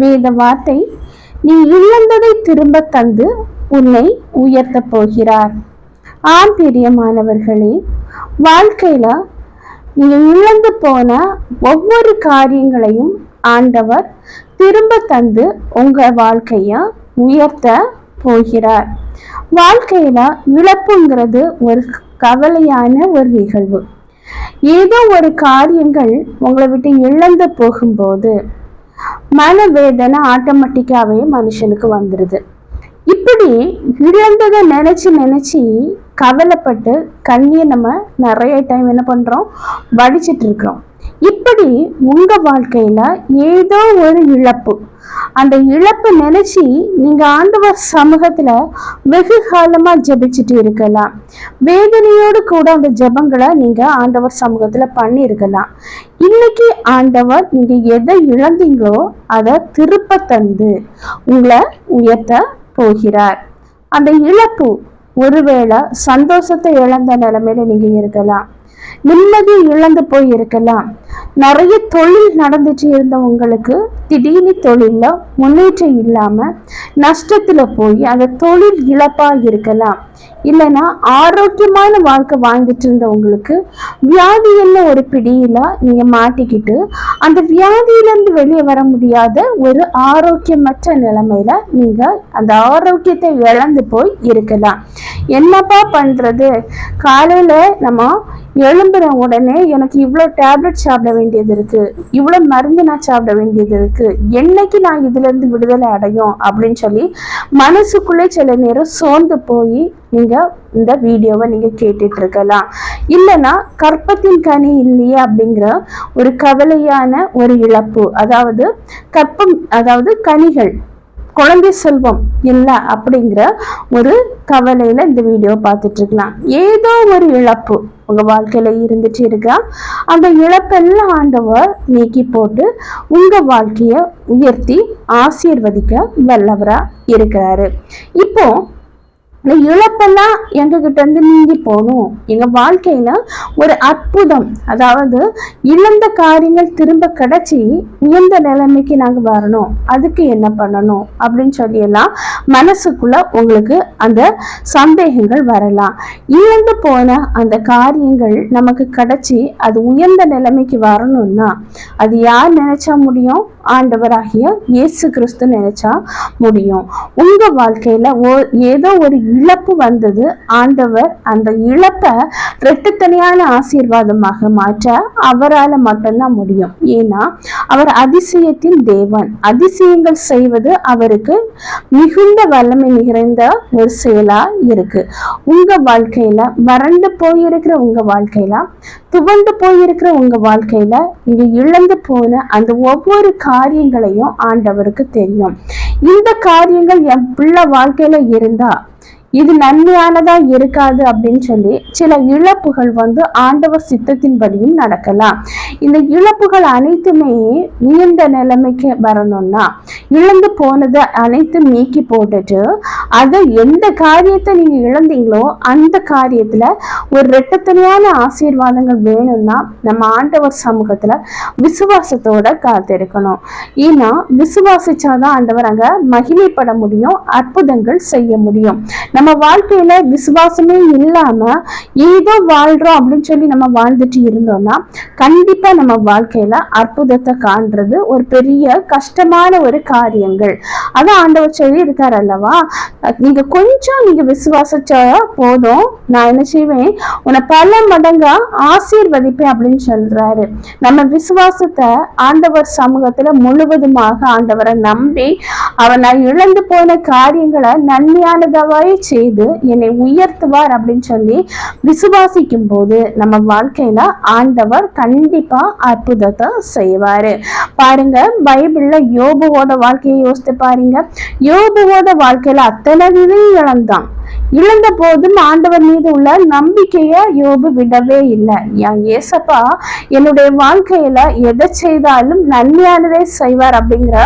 வேத வார்த்தை நீ இழந்ததை திரும்ப தந்து உன்னை உயர்த்தப் போகிறார். ஆம் பிரியமானவர்களே வாழ்க்கையில நீங்க இழந்து போன ஒவ்வொரு காரியங்களையும் ஆண்டவர் திரும்ப தந்து உங்க வாழ்க்கைய உயர்த்த போகிறார். வாழ்க்கையில இழப்புங்கிறது ஒரு கவலையான ஒரு நிகழ்வு. ஏதோ ஒரு காரியங்கள் உங்களை விட்டு இழந்து போகும்போது மனவேதனை ஆட்டோமேட்டிக்காவே மனுஷனுக்கு வந்துடுது இப்படி இழந்ததை நினைச்சு நினைச்சு கவலைப்பட்டு கண்ணியை நம்ம நிறைய டைம் என்ன பண்றோம்? வடிச்சிட்டு இருக்கிறோம். இப்படி உங்க வாழ்க்கையில ஏதோ ஒரு இழப்பு அந்த இழப்பு நினைச்சு நீங்க ஆண்டவர் சமூகத்துல வெகு காலமா ஜெபிச்சுட்டு இருக்கலாம். வேதனையோடு கூட அந்த ஜபங்களை நீங்க ஆண்டவர் சமூகத்துல பண்ணி இருக்கலாம் இன்னைக்கு ஆண்டவர் நீங்க எதை இழந்தீங்களோ அதை திருப்ப தந்து உங்களை உயர்த்த போகிறார். அந்த இழப்பு ஒருவேளை சந்தோஷத்தை இழந்த நிலைமையில நீங்க இருக்கலாம். நிம்மதி இழந்து போய் இருக்கலாம். நிறைய தொழில் நடந்துட்டு இருந்தவங்களுக்கு திடீர்னு தொழிலில் முன்னேற்றம் இல்லாம நஷ்டத்துல போய் அந்த தொழில் இழப்பா இருக்கலாம். இல்லைன்னா ஆரோக்கியமான வாழ்க்கை வாழ்ந்துட்டு இருந்தவங்களுக்கு வியாதி என்ன ஒரு பிடியில் நீங்க மாட்டிக்கிட்டு அந்த வியாதியிலேருந்து வெளியே வர முடியாத ஒரு ஆரோக்கியமற்ற நிலைமையில நீங்க அந்த ஆரோக்கியத்தை இழந்து போய் இருக்கலாம். என்னப்பா பண்றது? காலையில நம்ம எழும்புற உடனே எனக்கு இவ்வளோ டேப்லெட் சாப்பிட வேண்டியது இருக்கு. இவ்வளோ மருந்து நான் சாப்பிட வேண்டியது இருக்கு. என்னைக்கு நான் இதுல இருந்து விடுதலை அடையும் அப்படின்னு சொல்லி மனசுக்குள்ளே சில நேரம் சோர்ந்து போய் நீங்க இந்த வீடியோவை நீங்க கேட்டுட்டு இருக்கலாம். இல்லைன்னா கற்பத்தின் கனி இல்லையே அப்படிங்கிற ஒரு கவலையான ஒரு இழப்பு. அதாவது கற்பம் அதாவது கனிகள். குழந்தை செல்வம் இல்லை அப்படிங்கிற ஒரு கவலையில் இந்த வீடியோ பார்த்துட்டு இருக்கலாம். ஏதோ ஒரு இழப்பு உங்கள் வாழ்க்கையில் இருந்துட்டு இருக்கா? அந்த இழப்பெல்லாம் ஆண்டவர் நீக்கி போட்டு உங்கள் வாழ்க்கையை உயர்த்தி ஆசீர்வதிக்க வல்லவராக இருக்கிறாரு. இப்போ இந்த இழப்பெல்லாம் எங்ககிட்ட இருந்து நீங்கி போகணும் எங்க வாழ்க்கையில ஒரு அற்புதம் அதாவது இழந்த காரியங்கள் திரும்ப கிடைச்சி உயர்ந்த நிலைமைக்கு நாங்க வரணும். அதுக்கு என்ன பண்ணணும்? அப்படின்னு சொல்லி எல்லாம் மனசுக்குள்ள உங்களுக்கு அந்த சந்தேகங்கள் வரலாம். இழந்து போன அந்த காரியங்கள் நமக்கு கிடைச்சி அது உயர்ந்த நிலைமைக்கு வரணும்னா அது யார் நினைச்சா முடியும்? ஆண்டவராகிய இயேசு கிறிஸ்து நினைச்சா முடியும். உங்க வாழ்க்கையில ஓ ஏதோ ஒரு இழப்பு வந்தது ஆண்டவர் அந்த இழப்பை ரெட்டுத்தனியான ஆசீர்வாதமாக மாற்ற அவரால் மட்டும்தான் முடியும். ஏன்னா அவர் அதிசயத்தின் தேவன். அதிசயங்கள் செய்வது அவருக்கு மிகுந்த வல்லமை நிறைந்த ஒரு செயலா இருக்கு. உங்க வாழ்க்கையில வறண்டு போயிருக்கிற உங்க வாழ்க்கையில துவண்டு போயிருக்கிற உங்க வாழ்க்கையில நீங்க இழந்து போன அந்த ஒவ்வொரு காரியங்களையும் ஆண்டவருக்கு தெரியும். இந்த காரியங்கள் என் பிள்ளை வாழ்க்கையில இருந்தா இது நன்மையானதா இருக்காது அப்படின்னு சொல்லி சில இழப்புகள் வந்து ஆண்டவர் சித்தத்தின்படியும் நடக்கலாம். இந்த இழப்புகள் அனைத்துமே உயர்ந்த நிலைமைக்கு வரணும்னா இழந்து போனதை அனைத்தும் நீக்கி போட்டுட்டு அதை எந்த காரியத்தை நீங்க இழந்தீங்களோ அந்த காரியத்துல ஒரு ரெட்டத்தனையான ஆசீர்வாதங்கள் வேணும்னா நம்ம ஆண்டவர் சமூகத்துல விசுவாசத்தோட காத்திருக்கணும். ஏன்னா விசுவாசிச்சாதான் ஆண்டவர் அங்க மகிமைப்பட முடியும் அற்புதங்கள் செய்ய முடியும். நம்ம வாழ்க்கையில விசுவாசமே இல்லாம ஏதோ வாழ்றோம் அப்படின்னு சொல்லி நம்ம வாழ்ந்துட்டு இருந்தோம்னா கண்டிப்பா நம்ம வாழ்க்கையில அற்புதத்தை காண்றது ஒரு பெரிய கஷ்டமான ஒரு காரியங்கள். அதான் ஆண்டவர் சொல்லி இருக்கார் அல்லவா? நீங்க கொஞ்சம் நீங்க விசுவாசிச்சா போதும். நான் என்ன செய்வேன்? உன்னை பல மடங்கா ஆசீர்வதிப்பேன் அப்படின்னு சொல்றாரு. நம்ம விசுவாசத்தை ஆண்டவர் சமூகத்துல முழுவதுமாக ஆண்டவரை நம்பி அவன் நான் இழந்து போன காரியங்களை நன்மையானதாவே செய்து என்னை உயர்த்துவார் அப்படின்னு சொல்லி விசுவாசிக்கும் போது நம்ம வாழ்க்கையில ஆண்டவர் கண்டிப்பா அற்புதத்தை செய்வாரு. பாருங்க பைபிள்ல யோபுவோட வாழ்க்கையை யோசித்து பாருங்க. பாருங்க யோபுவோட வாழ்க்கையில அத்தனை இழந்தான். இழந்த போதும் ஆண்டவர் மீது உள்ள நம்பிக்கைய யோபு விடவே இல்லை. என் ஏசப்பா என்னுடைய வாழ்க்கையில எதை செய்தாலும் நன்மையானதே செய்வார் அப்படிங்கிற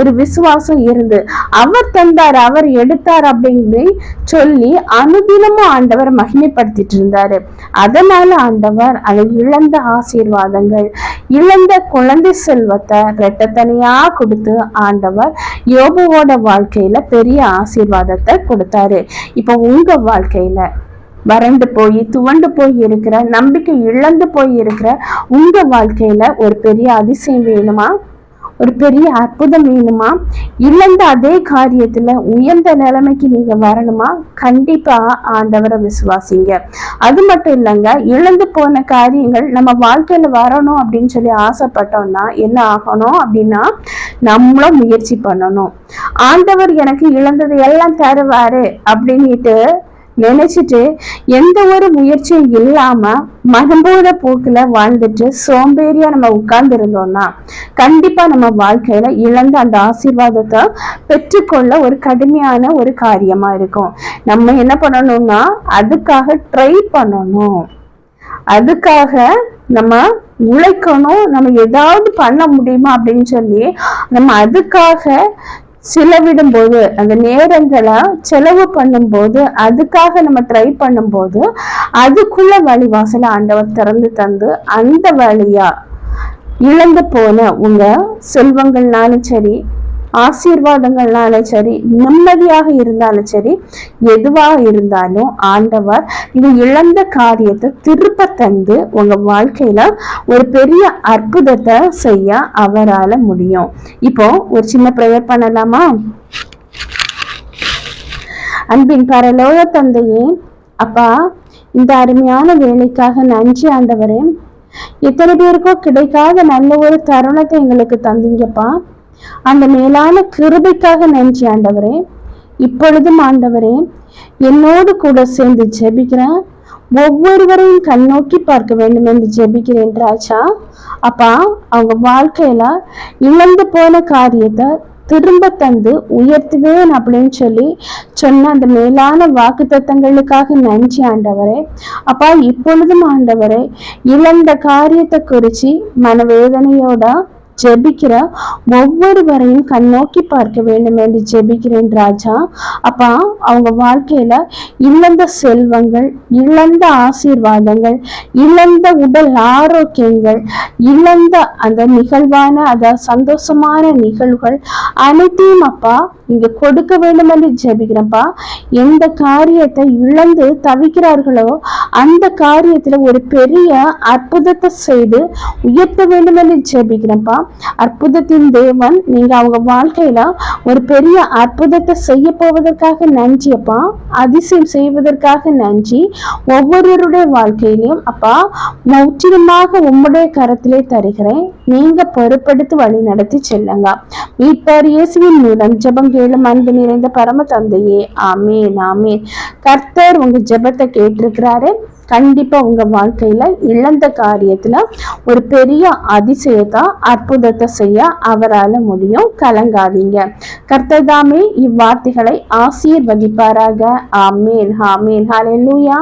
ஒரு விசுவாசம் இருந்து அவர் தந்தார் அவர் எடுத்தார் அப்படின்னு சொல்லி அனுதினமும் ஆண்டவர் மகிமைப்படுத்திட்டு இருந்தாரு. அதனால ஆண்டவர் அதை இழந்த ஆசீர்வாதங்கள் இழந்த குழந்தை செல்வத்தை ரெட்டத்தனியா கொடுத்து ஆண்டவர் யோபுவோட வாழ்க்கையில பெரிய ஆசீர்வாதத்தை கொடுத்தாரு. இப்ப உங்க வாழ்க்கையில வறண்டு போய் துவண்டு போய் இருக்கிற நம்பிக்கை இழந்து போய் இருக்கிற உங்க வாழ்க்கையில ஒரு பெரிய அதிசயம் வேணுமா? ஒரு பெரிய அற்புதம் வேணுமா? இழந்த அதே காரியத்துல உயர்ந்த நிலைமைக்கு நீங்க வரணுமா? கண்டிப்பா ஆண்டவரை விசுவாசிங்க. அது மட்டும் இல்லைங்க இழந்து போன காரியங்கள் நம்ம வாழ்க்கையில வரணும் அப்படின்னு சொல்லி ஆசைப்பட்டோம்னா என்ன ஆகணும் அப்படின்னா நம்மளும் முயற்சி பண்ணணும். ஆண்டவர் எனக்கு இழந்தது எல்லாம் தருவாரு அப்படின்ட்டு நினைச்சிட்டு எந்த ஒரு முயற்சியும் இல்லாம மதம்போத போக்குல வாழ்ந்துட்டு சோம்பேறியா நம்ம உட்கார்ந்து இருந்தோம்னா கண்டிப்பா நம்ம வாழ்க்கையில இழந்த அந்த ஆசீர்வாதத்தை பெற்றுக்கொள்ள ஒரு கடுமையான ஒரு காரியமா இருக்கும். நம்ம என்ன பண்ணணும்னா அதுக்காக ட்ரை பண்ணணும். அதுக்காக நம்ம உழைக்கணும். நம்ம ஏதாவது பண்ண முடியுமா அப்படின்னு சொல்லி நம்ம அதுக்காக செலவிடும் போது அந்த நேரங்களை செலவு பண்ணும்போது அதுக்காக நம்ம ட்ரை பண்ணும்போது அதுக்குள்ள வழிவாசலை ஆண்டவர் திறந்து தந்து அந்த வழியா இழந்து போன உங்க செல்வங்கள்னாலும் சரி ஆசீர்வாதங்கள்னாலும் சரி நிம்மதியாக இருந்தாலும் சரி எதுவாக இருந்தாலும் ஆண்டவர் இந்த இழந்த காரியத்தை திருப்ப தந்து உங்க வாழ்க்கையில ஒரு பெரிய அற்புதத்தை செய்ய அவரால் முடியும். இப்போ ஒரு சின்ன ப்ரேயர் பண்ணலாமா? அன்பின் பரலோக தந்தையே அப்பா இந்த அருமையான வேலைக்காக நன்றி ஆண்டவரே. எத்தனை பேருக்கோ கிடைக்காத நல்ல ஒரு தருணத்தை எங்களுக்கு தந்தீங்கப்பா. அந்த மேலான கிருபைக்காக நன்றி ஆண்டவரே. இப்பொழுதும் ஆண்டவரே என்னோடு கூட சேர்ந்து ஜெபிக்கிறேன். ஒவ்வொருவரையும் கண்ணோக்கி பார்க்க வேண்டும் என்று ஜெபிக்கிறேன் ராஜா. அப்பா அவங்க வாழ்க்கையில இழந்து போன காரியத்தை திரும்ப தந்து உயர்த்துவேன் அப்படின்னு சொல்லி சொன்ன அந்த மேலான வாக்கு தத்தங்களுக்காக நன்றி ஆண்டவரே. அப்பா இப்பொழுதும் ஆண்டவரே இழந்த காரியத்தை குறிச்சு மனவேதனையோட ஜெபிக்கிற ஒவ்வொருவரையும் கண்ணோக்கி பார்க்க வேண்டும் என்று ஜெபிக்கிறேன் ராஜா. அப்பா அவங்க வாழ்க்கையில இழந்த செல்வங்கள் இழந்த ஆசீர்வாதங்கள் இழந்த உடல் ஆரோக்கியங்கள் இழந்த அந்த நிகழ்வான அத சந்தோஷமான நிகழ்வுகள் அனைத்தையும் அப்பா இங்க கொடுக்க வேண்டும் என்று ஜெபிக்கிறப்பா எந்த காரியத்தை இழந்து தவிக்கிறார்களோ அந்த காரியத்துல ஒரு பெரிய அற்புதத்தை செய்து உயர்த்த வேண்டும் என்று ஜெபிக்கிறப்பா அற்புதத்தின் தேவன் நீங்க அவங்க வாழ்க்கையில ஒரு பெரிய அற்புதத்தை செய்ய போவதற்காக நன்றி அப்பா அதிசயம் செய்வதற்காக நன்றி. ஒவ்வொருவருடைய வாழ்க்கையிலையும் அப்பா முற்றிலுமாக உம்முடைய கரத்திலே தருகிறேன். நீங்க பொறுப்படுத்தி வழி நடத்தி செல்லுங்க. மீட்பார் இயேசுவின் மூலம் ஜெபம் கேளும் அன்பு நிறைந்த பரம தந்தையே. ஆமேன் ஆமேன். கர்த்தர் உங்க ஜெபத்தை கேட்டிருக்கிறாரு. கண்டிப்பா உங்க வாழ்க்கையில இழந்த காரியத்துல ஒரு பெரிய அதிசயத்தை அற்புதத்தை செய்ய அவரால் முடியும். கலங்காதீங்க. கர்த்ததாமே இவ்வார்த்தைகளை ஆசீர்வதிப்பாராக. ஆமேன். ஆமேன். லூயா